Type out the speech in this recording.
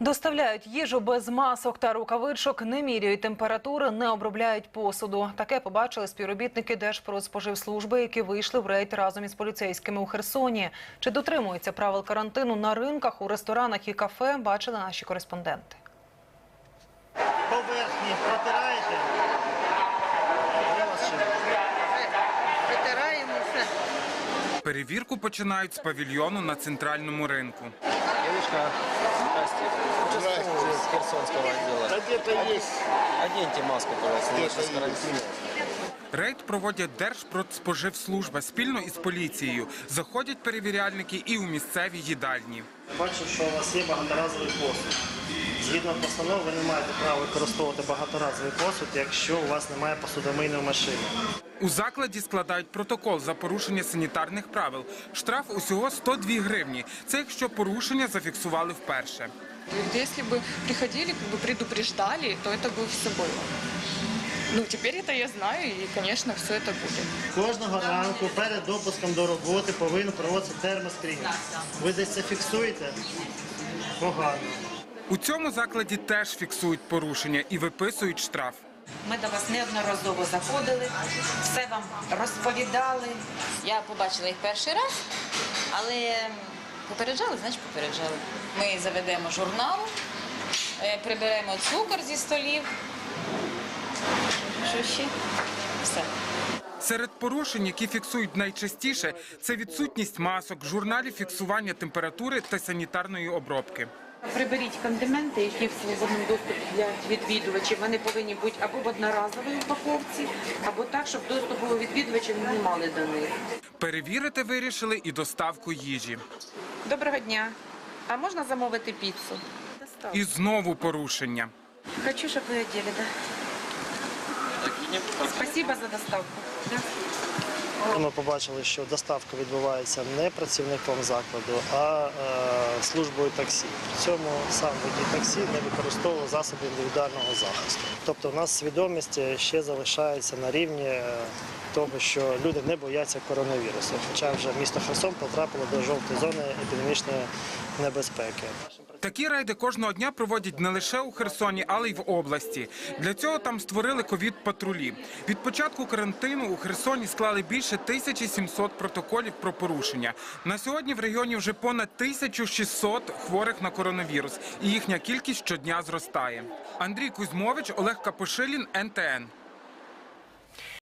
Доставляють їжу без масок та рукавичок, не міряють температури, не обробляють посуду. Таке побачили співробітники Держпродспоживслужби, які вийшли в рейд разом із поліцейськими у Херсоні. Чи дотримуються правил карантину на ринках, у ресторанах і кафе, бачили наші кореспонденти. поверхні протираєте? Я вас ще Витираємо все. Перевірку починають з павільйону на центральному ринку. Дівчинка, здрасте. Та где-то є. Оденьте маску, пожалуйста, у нас сейчас карантин. Рейд проводять Держпродспоживслужба спільно із поліцією. Заходять перевіряльники і у місцеві їдальні. Бачу, що у вас є багаторазовий посуд. Згідно постанови, ви не маєте права використовувати багаторазовий посуд, якщо у вас немає посудомийної машини. У закладі складають протокол за порушення санітарних правил. Штраф усього 102 гривні. Це якщо порушення зафіксували вперше. Если бы приходили, как бы предупреждали, то это бы все было. Ну, теперь это я знаю, и, конечно, все это будет. Кожного ранку перед допуском до роботи повинен проводитися термоскринінг. Ви десь це фіксуєте? Погано. У цьому закладі теж фіксують порушення і виписують штраф. Ми до вас неодноразово заходили, все вам розповідали. Я побачила їх перший раз, але попереджали, значить попереджали. Ми заведемо журнал, е, приберемо цукор зі столів. Що ще? Все. Серед порушень, які фіксують найчастіше, це відсутність масок, журналів фіксування температури та санітарної обробки. Приберіть кондименти, які в свободному доступі для відвідувачів. Вони повинні бути або в одноразовій упаковці, або так, щоб доступу відвідувачів не мали до них. Перевірити вирішили і доставку їжі. Доброго дня. А можна замовити піцу? І знову порушення. Хочу, щоб ви одели, да? Спасибо за доставку. Ми побачили, що доставка відбувається не працівником закладу, а е, службою таксі. При цьому сам водій таксі не використовував засоби індивідуального захисту. Тобто, в нас свідомість ще залишається на рівні е, того, що люди не бояться коронавірусу. Хоча вже місто Херсон потрапило до жовтої зони епідемічної небезпеки. Такі рейди кожного дня проводять не лише у Херсоні, але й в області. Для цього там створили ковід-патрулі. Від початку карантину у Херсоні склали більше 1700 протоколів про порушення. На сьогодні в регіоні вже понад 1600 хворих на коронавірус, і їхня кількість щодня зростає. Андрій Кузьмович, Олег Капошилін, НТН.